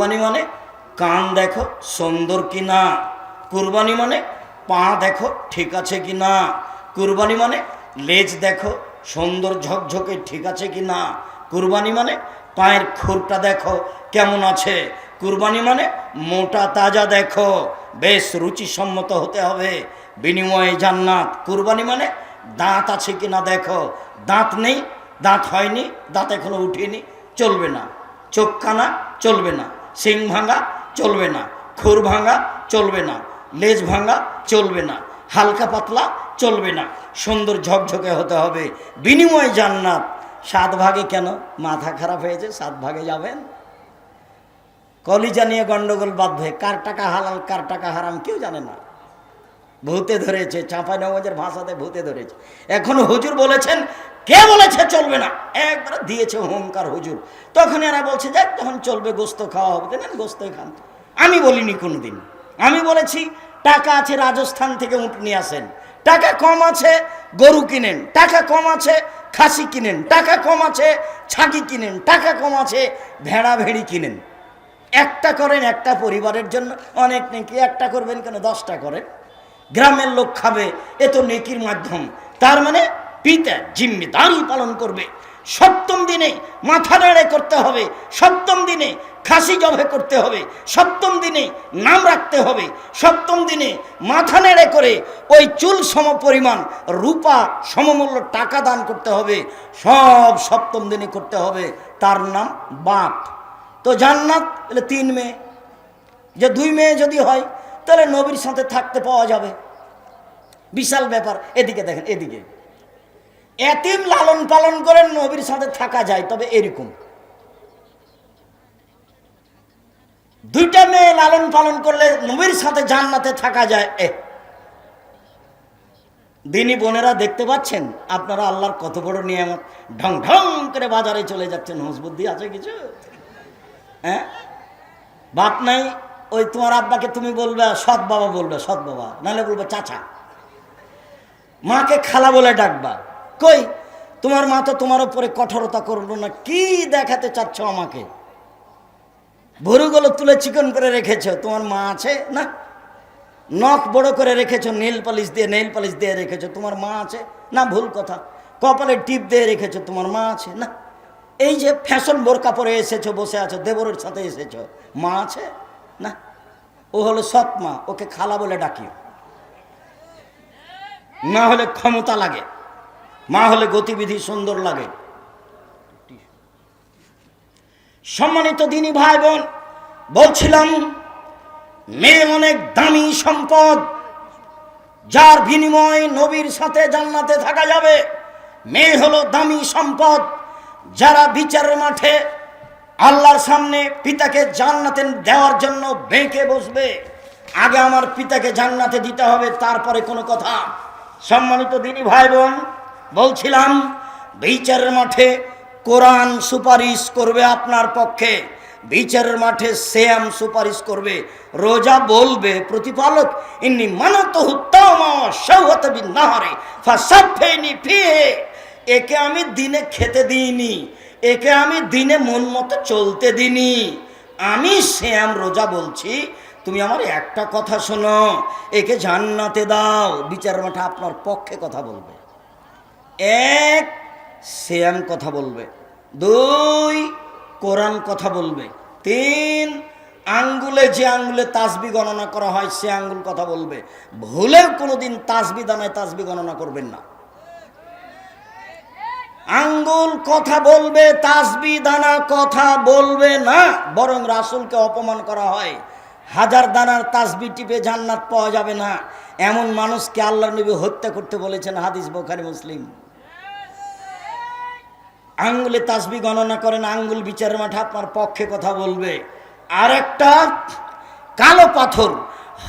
কুরবানি মানে কান দেখো সুন্দর কি না? কুরবানি মানে পা দেখো ঠিক আছে কি না? কুরবানি মানে লেজ দেখো সুন্দর ঝকঝকে ঠিক আছে কি না? কুরবানি মানে পায়ের খুরটা দেখো কেমন আছে? কুরবানি মানে মোটা তাজা দেখো, বেশ রুচিসম্মত হতে হবে, বিনিময়ে জান্নাত। কুরবানি মানে দাঁত আছে কি না দেখো? দাঁত নেই, দাঁত হয়নি, দাঁত এখনও উঠেনি, চলবে না। চোখ কানা, চলবে না। শিং ভাঙা চলবে না, খুর ভাঙা চলবে না, লেজ ভাঙা চলবে না, হালকা পাতলা চলবে না। সুন্দর ঝকঝকে হতে হবে, বিনিময় জান্নাত। সাত ভাগে কেন? মাথা খারাপ হয়েছে, সাত ভাগে যাবেন? কলিজা নিয়ে গণ্ডগোল বাধ্য কার টাকা হালাল, কার টাকা হারাম, কেউ জানে না। ভূতে ধরেছে, চাঁপাই নবাজের ভাষাতে ভূতে ধরেছে। এখন হুজুর বলেছেন, কে বলেছে চলবে না? একবার দিয়েছে হুঙ্কার হুজুর। তখন এরা বলছে, যাক, তখন চলবে, গোস্ত খাওয়া হবে। দেন গোস্তই খান। আমি বলিনি কোনোদিন। আমি বলেছি, টাকা আছে, রাজস্থান থেকে উঠ নিয়ে আসেন। টাকা কম আছে, গরু কিনেন। টাকা কম আছে, খাসি কিনেন। টাকা কম আছে, ছাগি কিনেন। টাকা কম আছে, ভেড়া ভেড়ি কিনেন। একটা করেন, একটা পরিবারের জন্য। অনেক নাকি, একটা করবেন কেন? দশটা করেন। গ্রামের লোক খাবে, এ তো নেকির মাধ্যম। তার মানে পিতা জিম্মেদারি পালন করবে। সপ্তম দিনে মাথা নেড়ে করতে হবে, সপ্তম দিনে খাসি জবে করতে হবে, সপ্তম দিনে নাম রাখতে হবে, সপ্তম দিনে মাথা নেড়ে করে ওই চুল সম পরিমাণ, রূপা সমমূল্য টাকা দান করতে হবে, সব সপ্তম দিনে করতে হবে। তার নাম বাপ। তো জান্নাত তিন মেয়ে। যে দুই মেয়ে যদি হয় তাহলে নবীর সাথে থাকতে পাওয়া যাবে। বিশাল ব্যাপার। এদিকে দেখেন, এদিকে। এতিম লালন পালন করে নবীর সাথে থাকা যায়, তবে এরকম। দুইটা মেয়ে লালন পালন করলে নবীর সাথে জান্নাতে থাকা যায় এ দিনী বোনেরা দেখতে পাচ্ছেন? আপনারা আল্লাহর কত বড় নিয়ামত। ঢং ঢং করে বাজারে চলে যাচ্ছেন। হুঁস বুদ্ধি আছে কিছু? হ্যাঁ? বাপ নাই ওই তোমার আব্বাকে তুমি বলবে, সৎ বাবা বলবে, সৎ বাবা। নাহলে বলবে, চাচা, মাকে খালা বলে ডাকবা। কই, তোমার মা তো তোমার উপরে কঠোরতা করল না, কি দেখাতে চাচ্ছ আমাকে? ভরুগুলো তুলে চিকন করে রেখেছো, তোমার মা আছে না? নখ বড় করে রেখেছো, নেল পালিশ দিয়ে, নেল পালিশ দিয়ে রেখেছো, তোমার মা আছে না? ভুল কথা। কপালে টিপ দিয়ে রেখেছো, তোমার মা আছে না? এই যে ফ্যাশন বোরকা পরে এসেছ, বসে আছো, দেবরের সাথে এসেছ, মা আছে? না? ও হলো সৎ মা ওকে খালা বলে ডাকিও না হলে ক্ষমতা লাগে, মা হলে গতিবিধি সুন্দর লাগে। সম্মানিত দিনী ভাই বোন বলছিলাম, মেয়ে অনেক দামি সম্পদ, যার বিনিময় নবীর সাথে জান্নাতে থাকা যাবে। মেয়ে হলো দামি সম্পদ, যারা বিচারের মাঠে আল্লাহর সামনে পিতাকে জান্নাতে দেওয়ার জন্য বেঁকে বসবে। আগে আমার পিতাকে জান্নাতে দিতে হবে, তারপরে কোনো কথা। সম্মানিত দিনী ভাই বোন বলছিলাম, বিচারের মাঠে কোরআন সুপারিশ করবে আপনার পক্ষে। বিচারের মাঠে শ্যাম সুপারিশ করবে। রোজা বলবে প্রতিপালক, ইন্নি মানত নাহারে একে আমি দিনে খেতে দিইনি। একে আমি দিনে মন মতো চলতে দিইনি আমি শ্যাম রোজা বলছি, তুমি আমার একটা কথা শোনো, একে জান্নাতে দাও, বিচার মাঠে আপনার পক্ষে কথা বলবে। এক, শ্যাম কথা বলবে। দুই, কোরআন কথা বলবে। তিন, আঙ্গুলে যে আঙ্গুলে তাসবি গণনা করা হয়, সে আঙ্গুল কথা বলবে। ভুলেও কোনোদিন তাসবি দানায় তাসবি গণনা করবেন না। আঙ্গুল কথা বলবে, তাসবি দানা কথা বলবে না, বরং রাসুলকে অপমান করা হয়। হাজার দানার তাসবি টিপে জান্নাত পাওয়া যাবে না। এমন মানুষকে আল্লাহ নবী হত্যা করতে বলেছেন হাদিস বোখারি, মুসলিম। আঙ্গুলে তাসবি গণনা করেন, আঙ্গুল বিচারের মাঠে আপনার পক্ষে কথা বলবে। আর একটা কালো পাথর।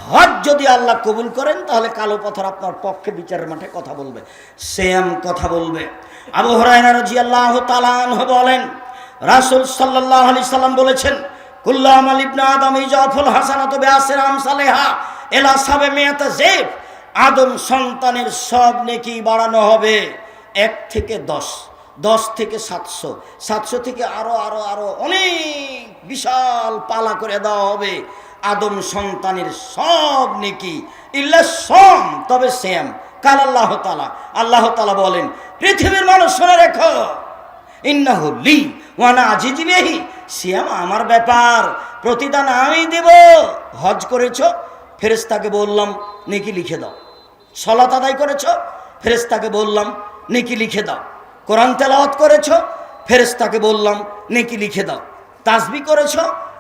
হজ যদি আল্লাহ কবুল করেন, তাহলে কালো পাথর আপনার পক্ষে বিচারের মাঠে কথা বলবে। সেম কথা বলবে। আবু হরাইনা রাজি আল্লাহ তালান বলেন, রাসুল সাল্লাহ আলি সাল্লাম বলেছেন, কুল্লাম আলিবনা আদম ইজাফুল হাসানাত বেআসির আমসালেহা এলা সাবে মেয়াতা জেব। আদম সন্তানের সব নেকি বাড়ানো হবে এক থেকে দশ দশ থেকে সাতশো সাতশো থেকে আরও আরও আরও অনেক বিশাল পালা করে দেওয়া হবে। আদম সন্তানের সব নেকি, ইল্লা সম, তবে শ্যাম। কাল আল্লাহ তালা আল্লাহ তালা বলেন, পৃথিবীর মানুষ শুনে রেখো। ইন্নাহু লি ওয়ানা আজিজিবেহি শ্যাম আমার ব্যাপার, প্রতিদান আমি দেব। হজ করেছ ফেরেস্তাকে বললাম, নেকি লিখে দাও। সলাত আদায় করেছ ফেরেস্তাকে বললাম, নেকি লিখে দাও। কোরআন তেলাওয়াত করেছ ফেরেস্তাকে বললাম, নেকি লিখে দাও। তাসবি করেছ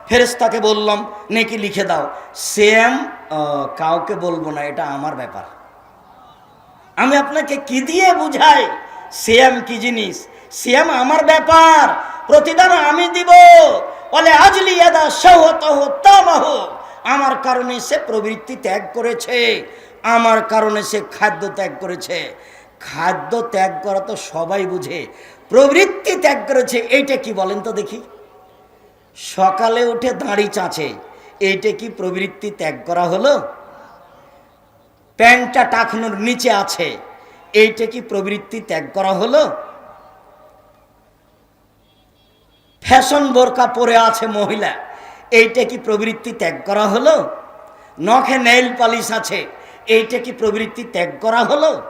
ফেরেস্তাকে বললাম, নেকি লিখে দাও। সেম কাউকে বলব না, এটা আমার ব্যাপার। আমি আপনাকে কি দিয়ে বুঝাই? সিয়াম কি জিনিস? সিয়াম আমার ব্যাপার। প্রতিদান আমি দিব। বলে, আজলি এদা সহত তামাহ। আমার কারণে সে প্রবৃত্তি ত্যাগ করেছে। আমার কারণে সে খাদ্য ত্যাগ করেছে। খাদ্য ত্যাগ করা তো সবাই বুঝে। প্রবৃত্তি ত্যাগ করেছে, এইটা কি বলেন তো দেখি। সকালে উঠে দাঁড়ি চাঁচে, এইটা কি প্রবৃত্তি ত্যাগ করা হলো? প্যান্টটা টাকনোর নিচে আছে। এইটা কি প্রবৃত্তি ত্যাগ করা হলো? ফ্যাশন বোরকা পরে আছে মহিলা। এইটা কি প্রবৃত্তি ত্যাগ করা হলো? নখে নেইল পালিশ আছে। এইটা কি প্রবৃত্তি ত্যাগ করা হলো?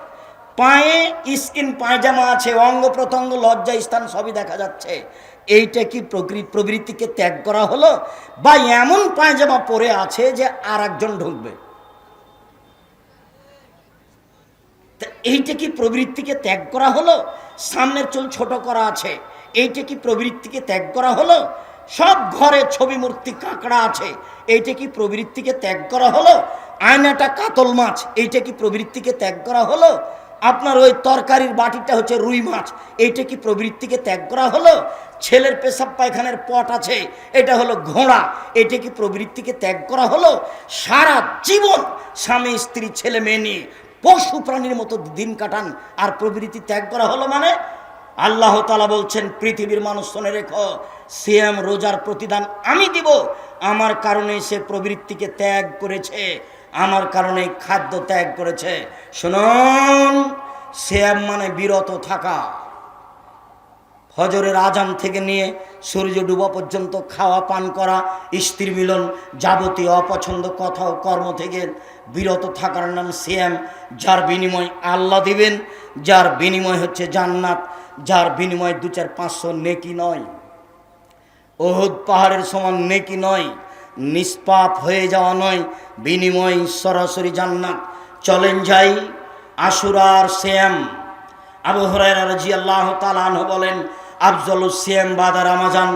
পায়ে স্কিন পায়জামা আছে, অঙ্গ প্রত্যঙ্গ, লজ্জা স্থান সবই দেখা যাচ্ছে। এইটা কি প্রবৃত্তিকে ত্যাগ করা হলো? বা এমন পায়জামা পরে আছে যে আর একজন ঢুকবে। এইটা কি প্রবৃত্তিকে ত্যাগ করা হলো? সামনের চুল ছোট করা আছে। এইটা কি প্রবৃত্তিকে ত্যাগ করা হলো? সব ঘরে ছবি, মূর্তি, কাঁকড়া আছে। এইটা কি প্রবৃত্তিকে ত্যাগ করা হলো? আয়নাটা কাতল মাছ। এইটা কি প্রবৃত্তিকে ত্যাগ করা হলো? আপনার ওই তরকারির বাটিটা হচ্ছে রুই মাছ। এইটা কি প্রবৃত্তিকে ত্যাগ করা হলো? ছেলের পেশাব পায়খানের পট আছে। এটা হলো ঘোড়া। এটা কি প্রবৃত্তিকে ত্যাগ করা হলো? সারা জীবন স্বামী, স্ত্রী, ছেলে, মেয়ে নিয়ে পশু প্রাণীর মতো দিন কাটান আর প্রবৃতি ত্যাগ করা হলো মানে? আল্লাহ তালা বলছেন, পৃথিবীর মানুষ শোনে রেখো সিএম রোজার প্রতিদান আমি দিব, আমার কারণে সে প্রবৃত্তিকে ত্যাগ করেছে, আমার কারণে খাদ্য ত্যাগ করেছে। শুনুন সিএম মানে বিরত থাকা। ফজরের আজান থেকে নিয়ে সূর্য ডুবা পর্যন্ত খাওয়া, পান করা স্ত্রী মিলন যাবতীয় অপছন্দ কথা ও কর্ম থেকে বিরত থাকার নাম সিএম যার বিনিময় আল্লাহ দিবেন, যার বিনিময় হচ্ছে জান্নাত, যার বিনিময় দু চার পাঁচশো নেকি নয়। ওহুদ পাহাড়ের সমান নেকি নয়, নিষ্পাপ হয়ে যাওয়া নয়, বিনিময় সরাসরি জান্নাত। চলেন যাই আশুরার শ্যাম আবু হরাইরা রাজি আল্লাহ তালাহ বলেন আফজল সিয়াম বাদা রামাজান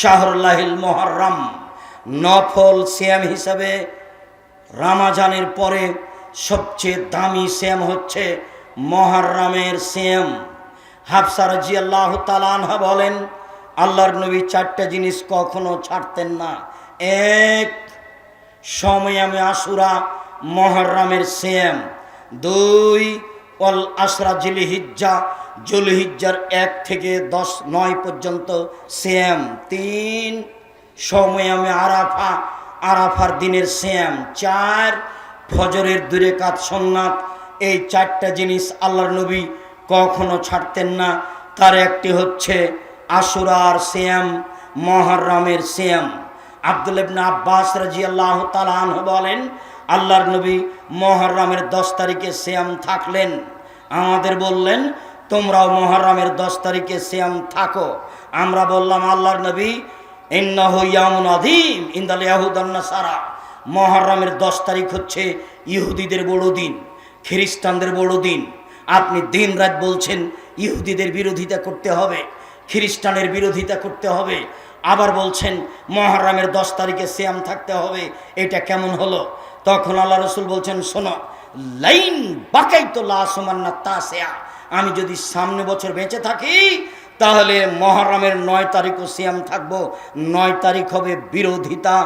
শাহরুল্লাহিল মোহরম নফল সিয়াম হিসাবে রামাজানের পরে সবচেয়ে দামি শ্যাম হচ্ছে মহারামের শ্যাম হাফসা রাজি আল্লাহ তালানহা বলেন, আল্লাহর নবী চারটা জিনিস কখনো ছাড়তেন না। এক সময় আমি আশুরা মহরমের শ্যাম দুই অল আশরা জিলিহিজ্জা, জুলহিজ্জার এক থেকে দশ, নয় পর্যন্ত শ্যাম তিন সময় আমি আরাফা, আরাফার দিনের শ্যাম চার ফজরের দূরে কাত সন্ন্যাত এই চারটা জিনিস আল্লাহর নবী কখনো ছাড়তেন না। তার একটি হচ্ছে আশুরার শ্যাম মহরমের শ্যাম আব্দুল ইবনা আব্বাস রাজি আল্লাহ তালাহ বলেন, আল্লাহর নবী মহরমের দশ তারিখে শ্যাম থাকলেন। আমাদের বললেন, তোমরাও মহরমের দশ তারিখে শ্যাম থাকো। আমরা বললাম, আল্লাহর নবী, ইন্নাহু ইয়ামুন আদিম ইন্দাল ইয়াহুদান্না সারা মহরমের দশ তারিখ হচ্ছে ইহুদিদের বড় দিন, খ্রিস্টানদের বড় দিন। আপনি দিন রাত বলছেন, ইহুদিদের বিরোধিতা করতে হবে, খ্রিস্টানের বিরোধিতা করতে হবে। আবার বলছেন, মহরমের দশ তারিখে শ্যাম থাকতে হবে, এটা কেমন হলো? তখন আল্লাহ রসুল বলছেন, শোনো লাইন বাকাই তো লাসমান্না আমি যদি সামনে বছর বেঁচে থাকি, তাহলে মহরমের নয় তারিখও সিয়াম থাকব। নয় তারিখ হবে বিরোধিতা,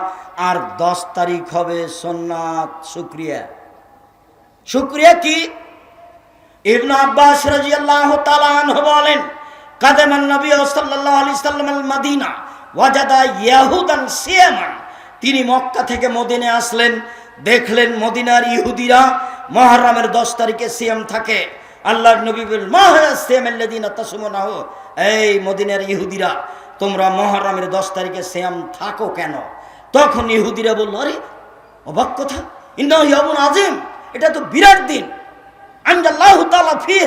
আর দশ তারিখ হবে সোননাথ, শুক্রিয়া। শুক্রিয়া কি? ইবন আব্বাস রাদিয়াল্লাহু তাআলা আনহু বলেন আল ওয়াজাদা ইয়াহুদান তিনি মক্কা থেকে মদিনে আসলেন, দেখলেন মদিনার ইহুদিরা মহরমের দশ তারিখে সিএম থাকে। আল্লাহ নবী বল মা সিয়ামাল্লাযিনা তাসুমুনাহু। এই মদিনের ইহুদিরা, তোমরা মহরমের দশ তারিখে সিএম থাকো কেন? তখন ইহুদিরা বলল, আরে, অবাক কথা। ইন্দন আজিম এটা তো বিরাট দিন। আন্দাল্লাহ ফি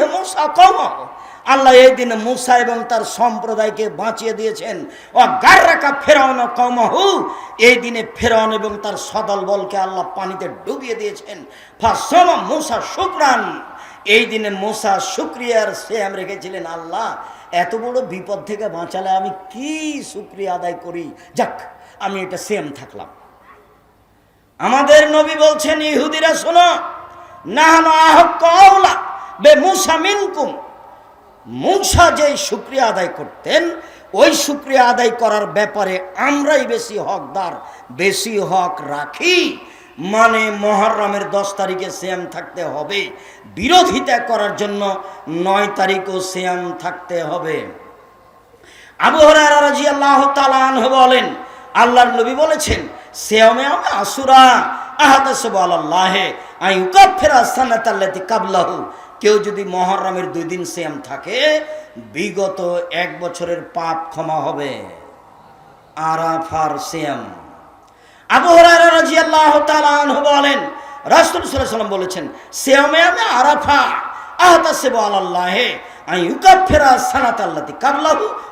আল্লাহ এই দিনে মুসা এবং তার সম্প্রদায়কে বাঁচিয়ে দিয়েছেন। ও গার্রাকা ফেরাউন কমহু এই দিনে ফেরাউন এবং তার সদল বলকে আল্লাহ পানিতে ডুবিয়ে দিয়েছেন। ফাসমা মুসা শুক্রান, এই দিনে মুসা শুক্রিয়ার শ্যাম রেখেছিলেন, আল্লাহ, এত বড় বিপদ থেকে বাঁচালে আমি কি শুক্রিয়া আদায় করি? যাক, আমি এটা সেম থাকলাম। আমাদের নবী বলছেন, ইহুদিরা শোনো, নাহানো আহ কওলা বে মুসা মিনকুম। মূসা যেই শুক্রিয়া আদায় করতেন, ওই শুক্রিয়া আদায় করার ব্যাপারে আমরাই বেশি হকদার, বেশি হক রাখি। মানে মহরমের দশ তারিখে শ্যাম থাকতে হবে, বিরোধিতা করার জন্য নয় তারিখও শ্যাম থাকতে হবে। আবু হরারা রাদিয়াল্লাহু তাআলা আনহু বলেন, আল্লাহর নবী বলেছেন, সিয়ামে আমি আসুরা আহাদাসু আলাল্লাহে আই ইউকাফিরা সানাতাল্লাতি কাবলাহু। কেউ যদি মহরমের দুই দিন সেম থাকে, বিগত এক বছরের পাপ ক্ষমা হবে। আরাফার আনহু বলেন বলেছেন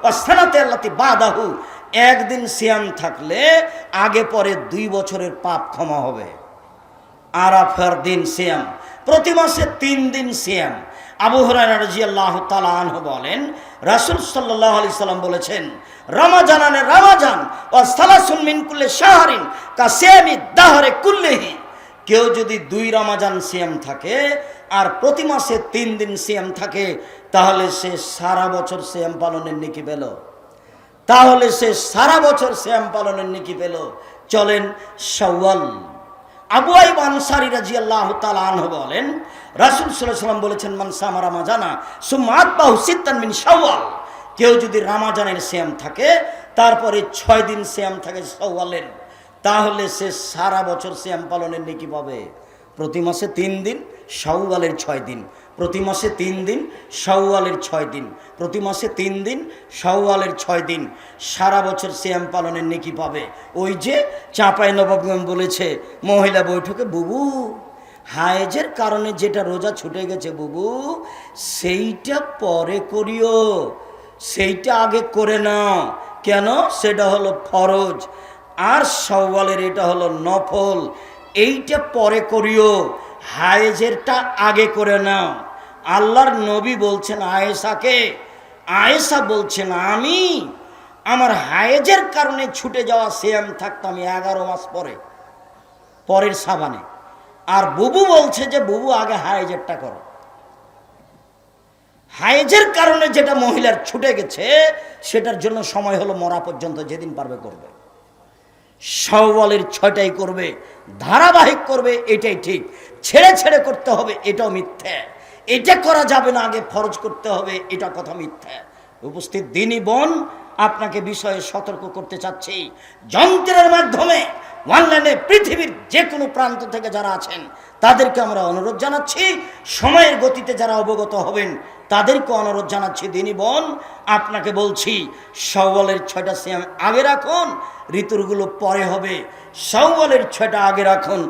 ওয়া সানাতাল্লাতি বাদাহু। একদিন সিয়াম থাকলে আগে পরে দুই বছরের পাপ ক্ষমা হবে। আরাফার দিন সিয়াম। প্রতি মাসে তিন দিন সিয়াম। আবু তাআলা বলেন, রাসুল সাল্লাল্লাহু আলাইহি সাল্লাম বলেছেন, রমাজানানে রমাজান ও সালাসুন কুল্লি শাহরিন, কা সিয়ামি দাহরে কুল্লিহি। কেউ যদি দুই রমাজান সিয়াম থাকে, আর প্রতি মাসে তিন দিন সিয়াম থাকে, তাহলে সে সারা বছর সিয়াম পালনের নিকি পেল। তাহলে সে সারা বছর শ্যাম পালনের নিকি পেল। চলেন শাওয়াল। আবু আইব আনসারি রাজি আল্লাহ আনহু বলেন, রাসুল সাল্লাম বলেছেন মানসা সামা রামাজানা সুমাত আতবাহু সিত্তান মিন সাওয়াল কেউ যদি রামাজানের শ্যাম থাকে, তারপরে ছয় দিন শ্যাম থাকে সওয়ালের তাহলে সে সারা বছর শ্যাম পালনের নেকি পাবে। প্রতি মাসে তিন দিন সাউওয়ালের ছয় দিন। প্রতি মাসে তিন দিন, শাওয়ালের ছয় দিন। প্রতি মাসে তিন দিন, শাওয়ালের ছয় দিন। সারা বছর শ্যাম পালনের নেকি পাবে। ওই যে চাঁপাই নবাবগঞ্জ বলেছে, মহিলা বৈঠকে, বুবু, হায়েজের কারণে যেটা রোজা ছুটে গেছে, বুবু, সেইটা পরে করিও। সেইটা আগে করে নাও। কেন? সেটা হলো ফরজ। আর সওয়ালের এটা হলো নফল। এইটা পরে করিও। হায়েজেরটা আগে করে নাও। আল্লাহর নবী বলছেন, আয়েশাকে, আয়েশা বলছেন, আমি আমার হায়েজের কারণে ছুটে যাওয়া সেম থাকতাম এগারো মাস পরে, পরের সাবানে। আর বুবু বলছে যে, বুবু, আগে হায়েজেরটা করো। হায়েজের কারণে যেটা মহিলার ছুটে গেছে, সেটার জন্য সময় হলো মরা পর্যন্ত, যেদিন পারবে করবে। সওয়ালের ছয়টাই করবে, ধারাবাহিক করবে, এটাই ঠিক। ছেড়ে ছেড়ে করতে হবে, এটাও মিথ্যা। এটা করা যাবে না, আগে ফরজ করতে হবে, এটা কথা মিথ্যা। উপস্থিত দিনই বোন, আপনাকে বিষয়ে সতর্ক করতে চাচ্ছি। যন্ত্রের মাধ্যমে অনলাইনে পৃথিবীর যে কোনো প্রান্ত থেকে যারা আছেন, তাদেরকে আমরা অনুরোধ জানাচ্ছি, সময়ের গতিতে যারা অবগত হবেন, তাদেরকে অনুরোধ জানাচ্ছি দিনই বোন, আপনাকে বলছি, সওয়ালের ছয়টা সিয়াম আগে রাখুন, ঋতুরগুলো পরে হবে। সওয়ালের ছয়টা আগে রাখুন,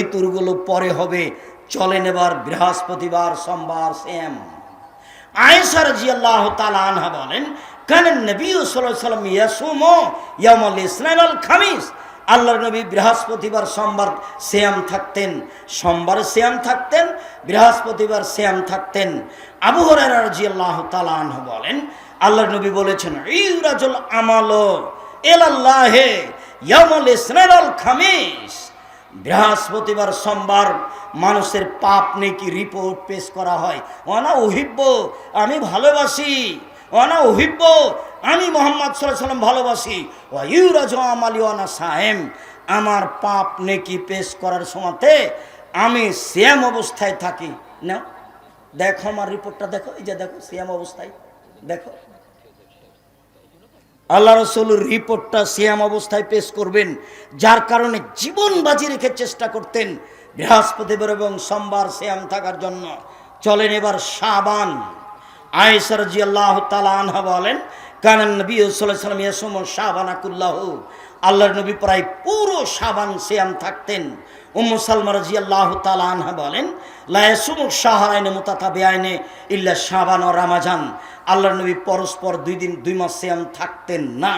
ঋতুরগুলো পরে হবে। চলেন এবার বৃহস্পতিবার, সোমবার শ্যাম আয়েশা রাদিয়াল্লাহ তাআলা আনহা বলেন কানেন নবী সাল্লাম ইয়াসুমু ইয়াউমাল ইসনাইন আল খামিস। আল্লাহর নবী বৃহস্পতিবার, সোমবার শ্যাম থাকতেন। সোমবার শ্যাম থাকতেন, বৃহস্পতিবার শ্যাম থাকতেন। আবু হুরায়রা রাদিয়াল্লাহু তাআলা আনহু বলেন, আল্লাহর নবী বলেছেন, ইউরাজুল আমালো এলাল্লাহে ইয়াউমাল ইসনাইন আল খামিস। বৃহস্পতিবার, সোমবার মানুষের পাপ নেকি রিপোর্ট পেশ করা হয়। অনা ওহিব্য আমি ভালোবাসি। অনা ওহিব্য আমি মোহাম্মদ সাল্লাম ভালোবাসি। আমালি অনা সাহেম আমার পাপ নেকি পেশ করার সময়তে আমি শ্যাম অবস্থায় থাকি। না দেখো আমার রিপোর্টটা দেখো, এই যে দেখো শ্যাম অবস্থায়, দেখো। আল্লাহ রসুল রিপোর্টটা সিয়াম অবস্থায় পেশ করবেন, যার কারণে জীবন বাজি রেখে চেষ্টা করতেন। বৃহস্পতিবার এবং সোমবার শ্যাম থাকার জন্য চলেন এবার সাবান আয়েসার জি আল্লাহ আনহা বলেন কারণ নবী সাল্লাম ইয়াসুম সাবানাকুল্লাহ আল্লাহর নবী প্রায় পুরো সাবান সিয়াম থাকতেন। উম্মু সালমা রাজি আল্লাহ আনহা বলেন লায়াসুম শাহরাইনে মুতাতা বেআইনে ইল্লা সাবান ও রামাজান। আল্লাহর নবী পরস্পর দুই দিন, দুই মাস সিয়াম থাকতেন না।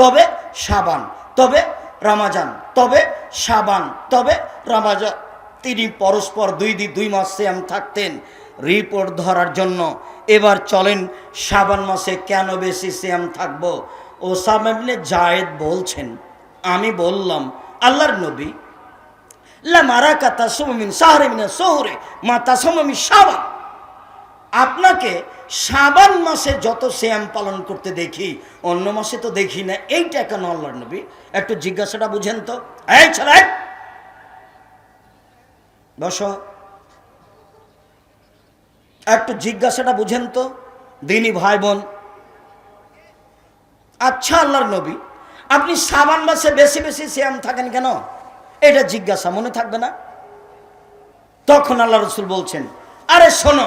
তবে সাবান তবে রামাজান, তবে সাবান তবে রামাজান তিনি পরস্পর দুই দিন দুই মাস সিয়াম থাকতেন। রিপোর্ট ধরার জন্য। এবার চলেন সাবান মাসে কেন বেশি সিয়াম থাকব? ও সামনে জায়েদ বলছেন, আমি বললাম, আল্লাহর নবী লামারা কাতা সুমিন সাহরিমিনা শহরে মা তাসমমি সাবান আপনাকে সাবান মাসে যত শ্যাম পালন করতে দেখি, অন্য মাসে তো দেখি না। এইটা কেন আল্লাহর নবী? একটু জিজ্ঞাসাটা বুঝেন তো। এই ছেলে! বসো। একটু জিজ্ঞাসাটা বুঝেন তো দিনই ভাই বোন আচ্ছা আল্লাহর নবী, আপনি সাবান মাসে বেশি বেশি শ্যাম থাকেন কেন? এটা জিজ্ঞাসা মনে থাকবে না। তখন আল্লাহ রসুল বলছেন, আরে শোনো,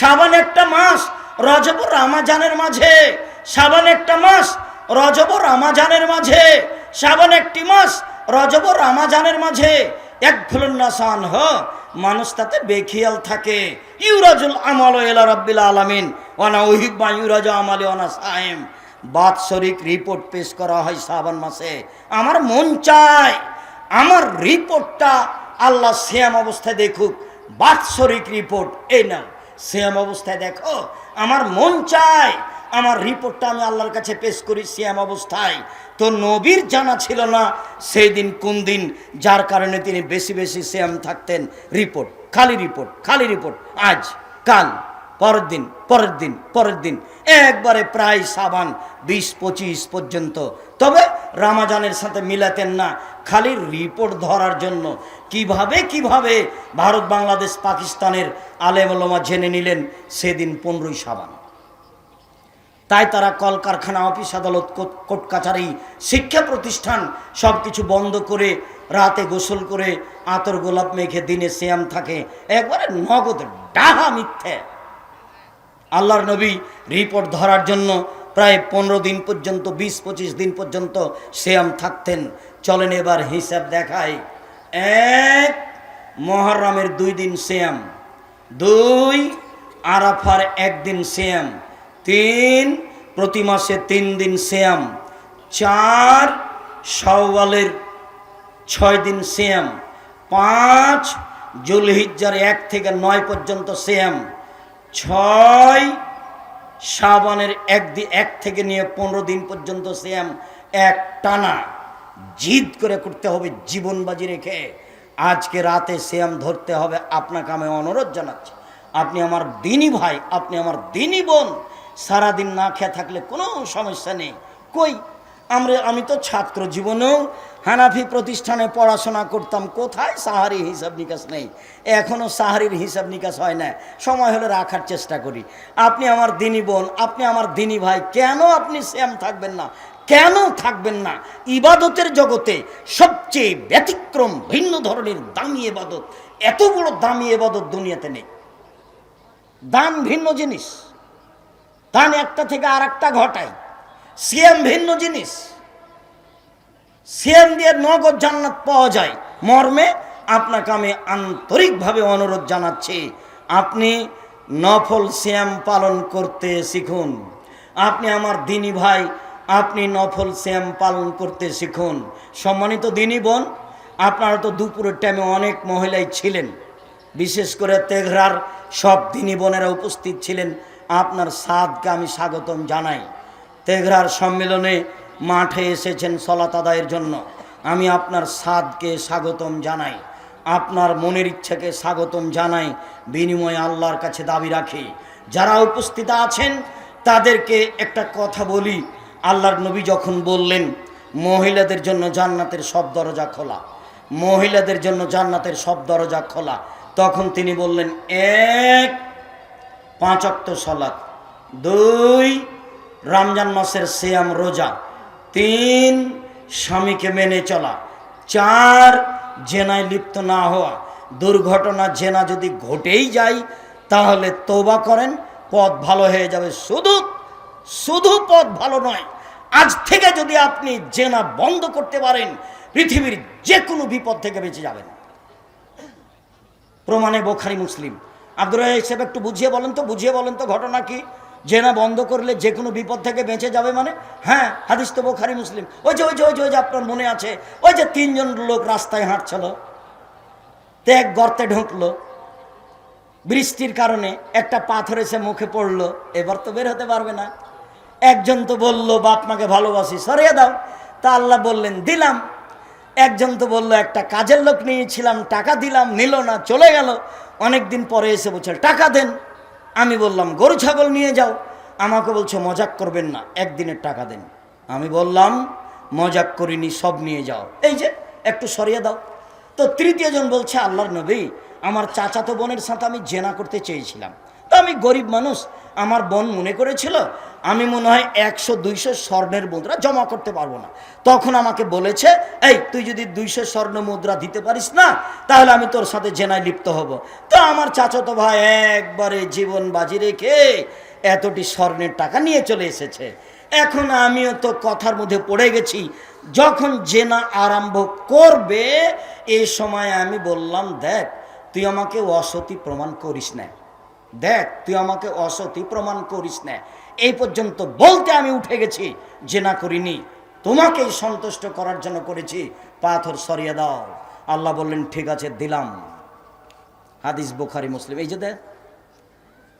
সাবান একটা মাস রজব রামাজানের মাঝে, সাবান একটা মাস রজব রামাজানের মাঝে, সাবান একটি মাস রজব রামাজানের মাঝে এক ফুলন্নাসান হ, মানুষ তাতে বেখিয়াল থাকে। ইউরাজুল আমাল এলা রব্বিল আলামিন। ওয়ানা ওহিব্বা ইউরাজ আমালে ওয়ানা সাহেম বাৎসরিক রিপোর্ট পেশ করা হয় শ্রাবণ মাসে। আমার মন চায়, আমার রিপোর্টটা আল্লাহ শ্যাম অবস্থায় দেখুক। বাৎসরিক রিপোর্ট এই না শ্যাম অবস্থায় দেখো। আমার মন চায়, আমার রিপোর্টটা আমি আল্লাহর কাছে পেশ করি শ্যাম অবস্থায়। তো নবীর জানা ছিল না সেই দিন কোন দিন, যার কারণে তিনি বেশি বেশি শ্যাম থাকতেন। রিপোর্ট, খালি রিপোর্ট খালি রিপোর্ট। আজ, কাল, পরের দিন পরের দিন পরের দিন। একবারে প্রায় সাবান বিশ পঁচিশ পর্যন্ত। তবে রামাজানের সাথে মিলাতেন না। খালি রিপোর্ট ধরার জন্য। কীভাবে কীভাবে ভারত, বাংলাদেশ, পাকিস্তানের আলেমলমা জেনে নিলেন সেদিন পনেরোই সাবান। তাই তারা কলকারখানা, অফিস আদালত, কোর্ট কাছারি শিক্ষা প্রতিষ্ঠান সব কিছু বন্ধ করে রাতে গোসল করে আতর গোলাপ মেখে দিনে শ্যাম থাকে। একবারে নগদ, ডাহা মিথ্যে। আল্লাহর নবী রিপোর্ট ধরার জন্য প্রায় পনেরো দিন পর্যন্ত, বিশ, পঁচিশ দিন পর্যন্ত শ্যাম থাকতেন। চলেন এবার হিসাব দেখায় এক, মহরমের দুই দিন শ্যাম দুই, আরাফার একদিন শ্যাম তিন, প্রতি মাসে তিন দিন শ্যাম চার সওয়ালের ছয় দিন শ্যাম পাঁচ, জুলহিজ্জার এক থেকে নয় পর্যন্ত শ্যাম ছয় শ্রাবণের এক এক থেকে নিয়ে পনেরো দিন পর্যন্ত শ্যাম এক টানা। জিদ করে করতে হবে জীবন বাজি রেখে। আজকে রাতে শ্যাম ধরতে হবে, আপনাকে আমি অনুরোধ জানাচ্ছি। আপনি আমার দিনই ভাই, আপনি আমার দিনই বোন সারাদিন না খেয়ে থাকলে কোনো সমস্যা নেই। কই? আমরা, আমি তো ছাত্র জীবনেও হানাফি প্রতিষ্ঠানে পড়াশোনা করতাম, কোথায় সাহারি হিসাব নিকাশ নেই? এখনও সাহারির হিসাব নিকাশ হয় না। সময় হলে রাখার চেষ্টা করি। আপনি আমার দিনী বোন, আপনি আমার দিনী ভাই, কেন আপনি শ্যাম থাকবেন না? কেন থাকবেন না? ইবাদতের জগতে সবচেয়ে ব্যতিক্রম, ভিন্ন ধরনের দামি এবাদত এত বড় দামি এবাদত দুনিয়াতে নেই। দান ভিন্ন জিনিস। দান একটা থেকে আর একটা ঘটায়। সিএম ভিন্ন জিনিস। সিএম দিয়ে নগদ জান্নাত পাওয়া যায়। মর্মে আপনাকে আমি আন্তরিকভাবে অনুরোধ জানাচ্ছি, আপনি নফল শ্যাম পালন করতে শিখুন। আপনি আমার দিনী ভাই, আপনি নফল শ্যাম পালন করতে শিখুন। সম্মানিত দিনী বোন, আপনারা তো দুপুরের টাইমে অনেক মহিলাই ছিলেন। বিশেষ করে তেঘরার সব দিনী বোনেরা উপস্থিত ছিলেন। আপনার সাদকে আমি স্বাগতম জানাই। তেঘরার সম্মেলনে মাঠে এসেছেন সলাত আদায়ের জন্য। আমি আপনার সাদকে স্বাগতম জানাই। আপনার মনের ইচ্ছাকে স্বাগতম জানাই। বিনিময়ে আল্লাহর কাছে দাবি রাখি। যারা উপস্থিত আছেন, তাদেরকে একটা কথা বলি। আল্লাহর নবী যখন বললেন, মহিলাদের জন্য জান্নাতের সব দরজা খোলা। মহিলাদের জন্য জান্নাতের সব দরজা খোলা। তখন তিনি বললেন, এক পাঁচ অক্ত সলাৎ দুই, রমজান মাসের সিয়াম রোজা। তিন, স্বামীকে মেনে চলা। চার, জেনায় লিপ্ত না হওয়া। দুর্ঘটনা, জেনা যদি ঘটেই যায়, তাহলে তোবা করেন, পথ ভালো হয়ে যাবে। শুধু শুধু পথ ভালো নয়। আজ থেকে যদি আপনি জেনা বন্ধ করতে পারেন, পৃথিবীর যে কোনো বিপদ থেকে বেঁচে যাবেন। প্রমাণে বোখারি মুসলিম। আব্দুর সাহেব একটু বুঝিয়ে বলেন তো, বুঝিয়ে বলেন তো ঘটনা কি? জেনা বন্ধ করলে যে কোনো বিপদ থেকে বেঁচে যাবে মানে? হ্যাঁ হাদিস তো বোখারি, মুসলিম। ওই যে ওই যে ওই যে ওই যে আপনার মনে আছে, ওই যে তিনজন লোক রাস্তায় হাঁটছিল, তে এক গর্তে ঢুকলো, বৃষ্টির কারণে একটা পাথর এসে মুখে পড়ল, এবার তো বের হতে পারবে না। একজন তো বলল, বাপ মাকে ভালোবাসি। সরিয়ে দাও। তা আল্লাহ বললেন, দিলাম। একজন তো বলল, একটা কাজের লোক নিয়েছিলাম, টাকা দিলাম, নিল না, চলে গেল। অনেক দিন পরে এসে বলছে, টাকা দেন। আমি বললাম, গরু, ছাগল নিয়ে যাও। আমাকে বলছে, মজাক করবেন না, একদিনের টাকা দেন। আমি বললাম, মজাক করিনি, সব নিয়ে যাও। এই যে, একটু সরিয়ে দাও। তো তৃতীয় জন বলছে, আল্লাহর নবী, আমার চাচাতো বোনের সাথে আমি জেনা করতে চেয়েছিলাম। তো আমি গরিব মানুষ, আমার বোন মনে করেছিল আমি মনে হয় একশো, দুইশো স্বর্ণের মুদ্রা জমা করতে পারব না। তখন আমাকে বলেছে, এই, তুই যদি দুইশো স্বর্ণ মুদ্রা দিতে পারিস না, তাহলে আমি তোর সাথে জেনায় লিপ্ত হব। তো আমার চাচাতো ভাই একবারে জীবন বাজি রেখে এতটি স্বর্ণের টাকা নিয়ে চলে এসেছে। এখন আমিও তো কথার মধ্যে পড়ে গেছি, যখন জেনা আরম্ভ করবে, এ সময় আমি বললাম, দেখ, তুই আমাকে অসতি প্রমাণ করিস না। দেখ, তুই আমাকে অসতি প্রমাণ করিস না। এই পর্যন্ত বলতে আমি উঠে গেছি, জেনা করিনি। তোমাকেই সন্তুষ্ট করার জন্য করেছি। পাথর সরিয়ে দাও। আল্লাহ বললেন, ঠিক আছে, দিলাম। হাদিস বুখারি, মুসলিম। এই যে দেখ,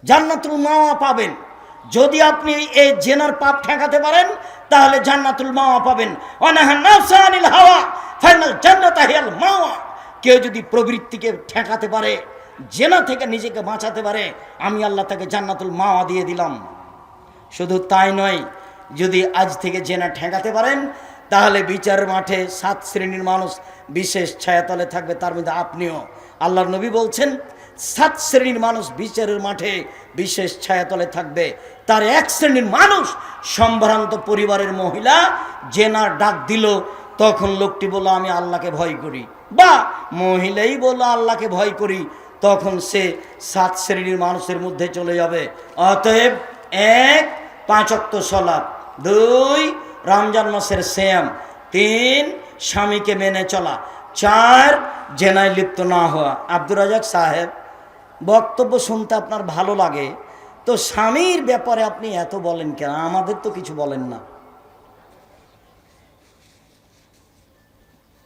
জান্নাতুল মাওয়া পাবেন। যদি আপনি এই জেনার পাপ ঠেকাতে পারেন, তাহলে জান্নাতুল মাওয়া পাবেন। অনাহান নাফসানিল হাওয়া, ফাইনাল জান্নাত হিয়াল মাওয়া। কেউ যদি প্রবৃত্তিকে ঠেকাতে পারে, জেনা থেকে নিজেকে বাঁচাতে পারে, আমি আল্লাহ তাকে জান্নাতুল মাওয়া দিয়ে দিলাম। শুধু তাই নয়, যদি আজ থেকে জেনা ঠেকাতে পারেন, তাহলে বিচার মাঠে সাত শ্রেণির মানুষ বিশেষ ছায়াতলে থাকবে, তার মধ্যে আপনিও। আল্লাহর নবী বলছেন, সাত শ্রেণির মানুষ বিচারের মাঠে বিশেষ ছায়াতলে থাকবে। তার এক শ্রেণির মানুষ সম্ভ্রান্ত পরিবারের মহিলা জেনার ডাক দিল, তখন লোকটি বলল, আমি আল্লাহকে ভয় করি। বা, মহিলাই বলল, আল্লাহকে ভয় করি। তখন সে সাত শ্রেণির মানুষের মধ্যে চলে যাবে। অতএব এক পাঁচক্ত সলাপ দুই, রমজান মাসের শ্যাম তিন, স্বামীকে মেনে চলা। চার, জেনায় লিপ্ত না হওয়া। আব্দুর রাজাক সাহেব, বক্তব্য শুনতে আপনার ভালো লাগে। তো স্বামীর ব্যাপারে আপনি এত বলেন কেন? আমাদের তো কিছু বলেন না।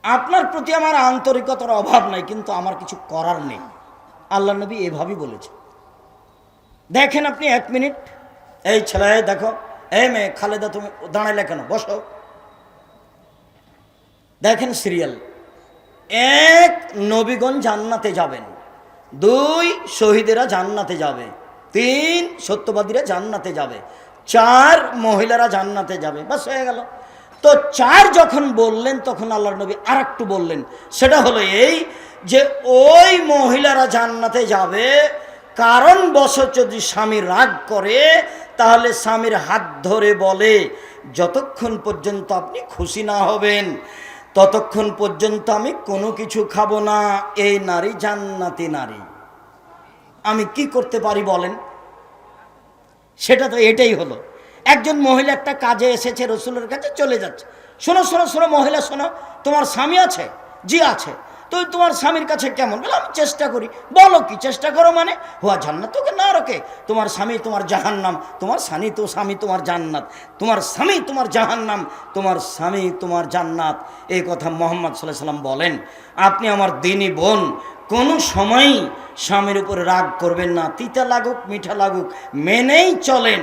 আপনার প্রতি আমার আন্তরিকতার অভাব নাই, কিন্তু আমার কিছু করার নেই। আল্লাহ নবী এভাবেই বলেছে দেখেন আপনি এক মিনিট। এই ছেলে, দেখো, এই মেয়ে খালেদা, তুমি দাঁড়াইলে কেন? বসো। দেখেন সিরিয়াল এক নবীগণ জান্নাতে যাবেন। দুই শহীদেরা জান্নাতে যাবে। তিন সত্যবাদীরা জান্নাতে যাবে। চার মহিলারা জান্নাতে যাবে। বাস হয়ে গেল। তো চার যখন বললেন, তখন আল্লাহর নবী আর একটু বললেন। সেটা হলো এই যে ওই মহিলারা জান্নাতে যাবে কারণ বছর যদি স্বামী রাগ করে তাহলে স্বামীর হাত ধরে বলে, যতক্ষণ পর্যন্ত আপনি খুশি না হবেন, ততক্ষণ পর্যন্ত আমি কোনো কিছু খাব না। এই নারী জান্নাতি নারী। আমি কি করতে পারি বলেন? সেটা তো এটাই হলো। একজন মহিলা একটা কাজে এসেছে, রসুলের কাছে চলে যাচ্ছে। শোনো শোনো শোনো মহিলা, শোনো, তোমার স্বামী আছে? জি আছে। তো তোমার স্বামীর কাছে কেমন? বলে, আমি চেষ্টা করি। বলো কি, চেষ্টা করো মানে? হুয়া জান্নাত তোকে না রকে? তোমার স্বামী তোমার জাহান্নাম, তোমার স্বামী তো স্বামী তোমার জান্নাত, তোমার স্বামী তোমার জাহান্নাম, তোমার স্বামী তোমার জান্নাত। এই কথা মোহাম্মদ সাল্লাহ সাল্লাম বলেন, আপনি আমার দিনী বোন, কোনো সময়ই স্বামীর উপরে রাগ করবেন না। তিতা লাগুক, মিঠা লাগুক, মেনেই চলেন।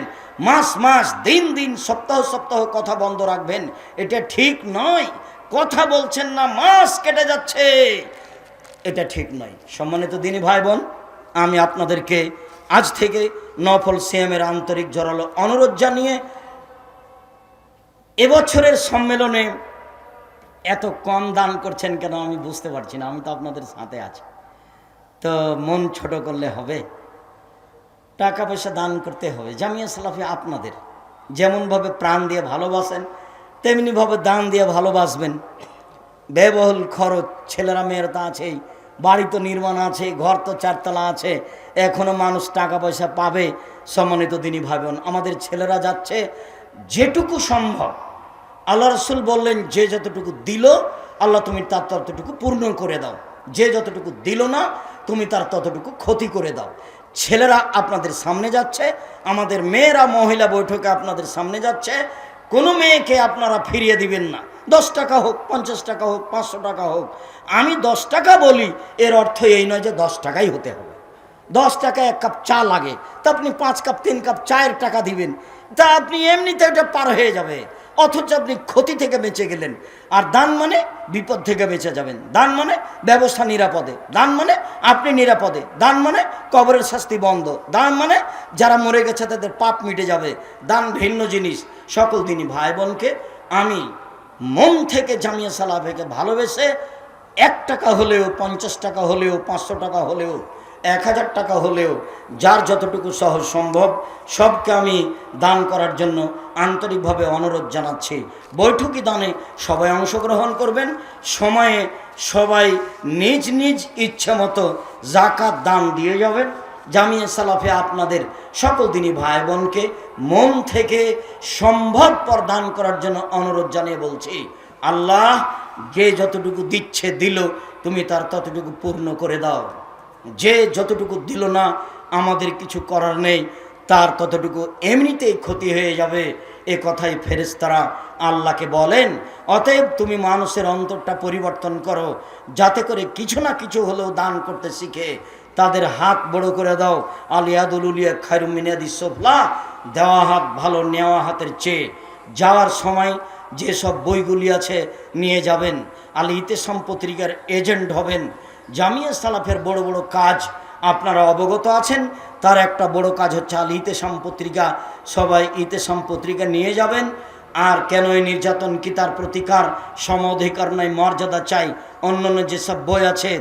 মাস মাস, দিন দিন, সপ্তাহ সপ্তাহ কথা বন্ধ রাখবেন। এটা ঠিক নয়। কথা বলছেন না, মাস কেটে যাচ্ছে। এটা ঠিক নয়। সম্মানিত দিনী ভাই বোন আমি আপনাদেরকে আজ থেকে নফল সিএমের আন্তরিক জোরালো অনুরোধ জানিয়ে এবছরের সম্মেলনে এত কম দান করছেন কেন আমি বুঝতে পারছি না, আমি তো আপনাদের সাথে আছি। তো মন ছোট করলে হবে। টাকা পয়সা দান করতে হবে। জামিয়া সালাফি আপনাদের যেমনভাবে প্রাণ দিয়ে ভালোবাসেন তেমনিভাবে দান দিয়ে ভালোবাসবেন। ব্যয়বহুল খরচ, ছেলেরা মেয়েরা তা আছেই, বাড়ি তো নির্মাণ আছে, ঘর তো চারতলা আছে, এখনও মানুষ টাকা পয়সা পাবে, সম্মানিত দিনই ভাবেন আমাদের ছেলেরা যাচ্ছে যেটুকু সম্ভব। আল্লাহ রসুল বললেন, যে যতটুকু দিল, আল্লাহ তুমি তার ততটুকু পূর্ণ করে দাও। যে যতটুকু দিল না, তুমি তার ততটুকু ক্ষতি করে দাও। ছেলেরা আপনাদের সামনে যাচ্ছে, আমাদের মেয়েরা, মহিলা বৈঠকে আপনাদের সামনে যাচ্ছে কোনো মেয়েকে আপনারা ফিরিয়ে দিবেন না। দশ টাকা হোক, পঞ্চাশ টাকা হোক, পাঁচশো টাকা হোক। আমি দশ টাকা বলি, এর অর্থ এই নয় যে দশ টাকাই হতে হবে। দশ টাকা এক কাপ চা লাগে, তা আপনি পাঁচ কাপ, তিন কাপ চায়ের টাকা দিবেন, তা আপনি এমনিতে এটা পার হয়ে যাবে। অথচ আপনি ক্ষতি থেকে বেঁচে গেলেন। আর দান মানে বিপদ থেকে বেঁচে যাবেন। দান মানে ব্যবস্থা নিরাপদে। দান মানে আপনি নিরাপদে। দান মানে কবরের শাস্তি বন্ধ। দান মানে যারা মরে গেছে তাদের পাপ মিটে যাবে। দান ভিন্ন জিনিস। সকল দিনই ভাই বোনকে আমি মন থেকে জামিয়া সালাফেকে ভালোবেসে এক টাকা হলেও, পঞ্চাশ টাকা হলেও, পাঁচশো টাকা হলেও এক হাজার টাকা হলেও যার যতটুকু সহজ সম্ভব সবকে আমি দান করার জন্য আন্তরিকভাবে অনুরোধ জানাচ্ছি। বৈঠকি দানে সবাই অংশগ্রহণ করবেন। সময়ে সবাই নিজ নিজ ইচ্ছে মতো জাকাত দান দিয়ে যাবেন। জামিয়া সালাফে আপনাদের সকল দিনই ভাই বোনকে মন থেকে সম্ভবপর দান করার জন্য অনুরোধ জানিয়ে বলছি, আল্লাহ যে যতটুকু দিচ্ছে দিল, তুমি তার ততটুকু পূর্ণ করে দাও। যে যতটুকু দিল না, আমাদের কিছু করার নেই, তার ততটুকু এমনিতেই ক্ষতি হয়ে যাবে। এ কথাই ফেরেস্তারা আল্লাহকে বলেন, অতএব তুমি মানুষের অন্তরটা পরিবর্তন করো, যাতে করে কিছু না কিছু হলেও দান করতে শিখে। তাদের হাত বড় করে দাও। আলিয়াদুল উলিয়া খায়রুমিনাদি সোফলা, দেওয়া হাত ভালো, নেওয়া হাতের চেয়ে। যাওয়ার সময় যেসব বইগুলি আছে, নিয়ে যাবেন। আলী ইতেসাম পত্রিকার এজেন্ট হবেন। জামিয়া সালাফের বড় বড় কাজ আপনারা অবগত আছেন। তার একটা বড় কাজ হচ্ছে আল ইতেসাম পত্রিকা। সবাই ইতেসাম পত্রিকা নিয়ে যাবেন। আর কেন এই নির্যাতন কি তার প্রতিকার? সম অধিকার নাই মর্যাদা চাই। অন্যান্য যেসব বই আছে,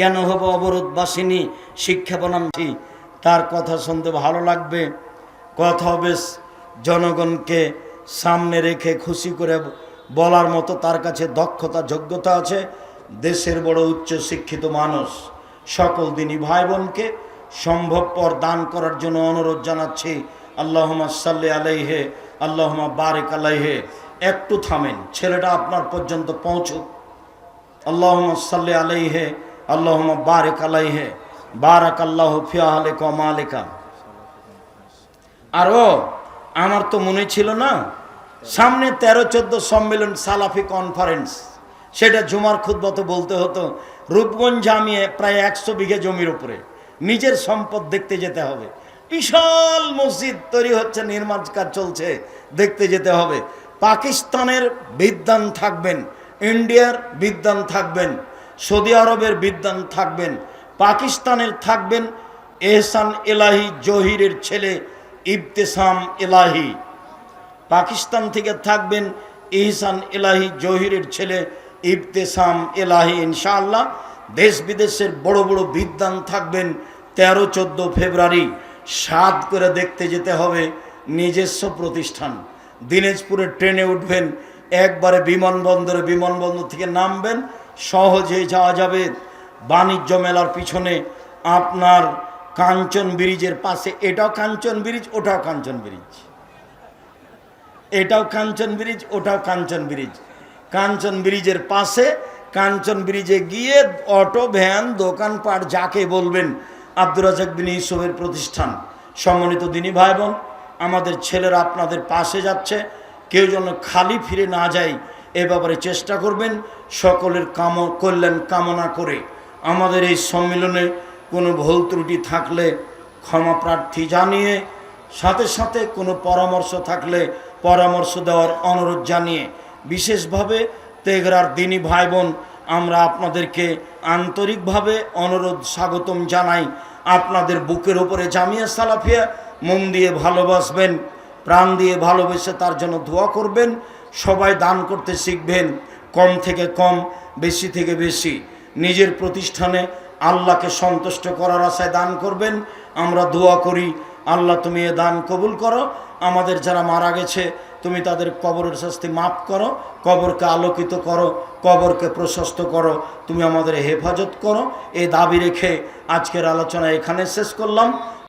কেন হব অবরোধ বাসিনী শিক্ষা বনামছি তার কথা শুনতে ভালো লাগবে। কথা বেশ জনগণকে সামনে রেখে খুশি করে বলার মতো তার কাছে দক্ষতা, যোগ্যতা আছে। দেশের বড় উচ্চ শিক্ষিত মানুষ, সকল দিনই ভাই বোনকে সম্ভবপর দান করার জন্য অনুরোধ জানাচ্ছি। আল্লাহমা সাল্লি আলাইহে আল্লাহমা বারেক আলাইহে। একটু থামেন, ছেলেটা আপনার পর্যন্ত পৌঁছুক। আল্লাহমা সাল্লি আলাইহে আল্লাহমা বারেক আলাইহে। বারাক আল্লাহ ফিয়াহলে কমালেকা আর ও, আমার তো মনে ছিল না, সামনে তেরো চোদ্দ সম্মেলন সালাফি কনফারেন্স সেটা জুমার খুদ্বত বলতে হতো। রূপগঞ্জ জামিয়ে প্রায় একশো বিঘে জমির উপরে। নিজের সম্পদ দেখতে যেতে হবে। বিশাল মসজিদ তৈরি হচ্ছে, নির্মাণ কাজ চলছে, দেখতে যেতে হবে। পাকিস্তানের বিদ্যান থাকবেন, ইন্ডিয়ার বিদ্যান থাকবেন, সৌদি আরবের বিদ্যান থাকবেন, পাকিস্তানের থাকবেন এহসান এলাহি জহিরের ছেলে ইবতেসাম এলাহি। পাকিস্তান থেকে থাকবেন ইহসান এলাহি জহিরের ছেলে ইবতেসাম এলাহি ইনশাআল্লাহ। দেশ বিদেশের বড় বড় বিদ্যান থাকবেন তেরো, চোদ্দ ফেব্রুয়ারি। সাত করে দেখতে যেতে হবে নিজস্ব প্রতিষ্ঠান। দিনাজপুরে ট্রেনে উঠবেন, একবারে বিমানবন্দরে বিমানবন্দর থেকে নামবেন সহজে যাওয়া যাবে। বাণিজ্য মেলার পিছনে আপনার কাঞ্চন ব্রিজের পাশে, এটাও কাঞ্চন ব্রিজ, ওটাও কাঞ্চন ব্রিজ। এটাও কাঞ্চন ব্রিজ, ওটাও কাঞ্চন ব্রিজ। কাঞ্চন ব্রিজের পাশে, কাঞ্চন ব্রিজে গিয়ে অটো, ভ্যান দোকানপাট যাকে বলবেন আব্দুর রাজাক বিন ইসবের প্রতিষ্ঠান। সম্মানিত দিনী ভাই বোন আমাদের ছেলেরা আপনাদের পাশে যাচ্ছে। কেউ যেন খালি ফিরে না যায়, এ ব্যাপারে চেষ্টা করবেন সকলের কাম, কল্যাণ কামনা করে। আমাদের এই সম্মেলনে কোনো ভুল ত্রুটি থাকলে ক্ষমা প্রার্থী জানিয়ে, সাথে সাথে কোনো পরামর্শ থাকলে পরামর্শ দেওয়ার অনুরোধ জানিয়ে বিশেষভাবে তেগরার দিনী ভাই বোন আমরা আপনাদেরকে আন্তরিকভাবে অনুরোধ স্বাগতম জানাই। আপনাদের বুকের উপরে জামিয়া সালাফিয়া মন দিয়ে ভালোবাসবেন, প্রাণ দিয়ে ভালোবেসে তার জন্য দোয়া করবেন, সবাই দান করতে শিখবেন, কম থেকে কম, বেশি থেকে বেশি। নিজের প্রতিষ্ঠানে আল্লাহকে সন্তুষ্ট করার আশায় দান করবেন, আমরা দোয়া করি, আল্লাহ তুমি এ দান কবুল করো। আমাদের যারা মারা গেছে তুমি তাদের কবরের শাস্তি মাফ করো, কবরকে আলোকিত করো, কবরকে প্রশস্ত করো, তুমি আমাদের হেফাজত করো। এই দাবি রেখে আজকের আলোচনা এখানে শেষ করলাম।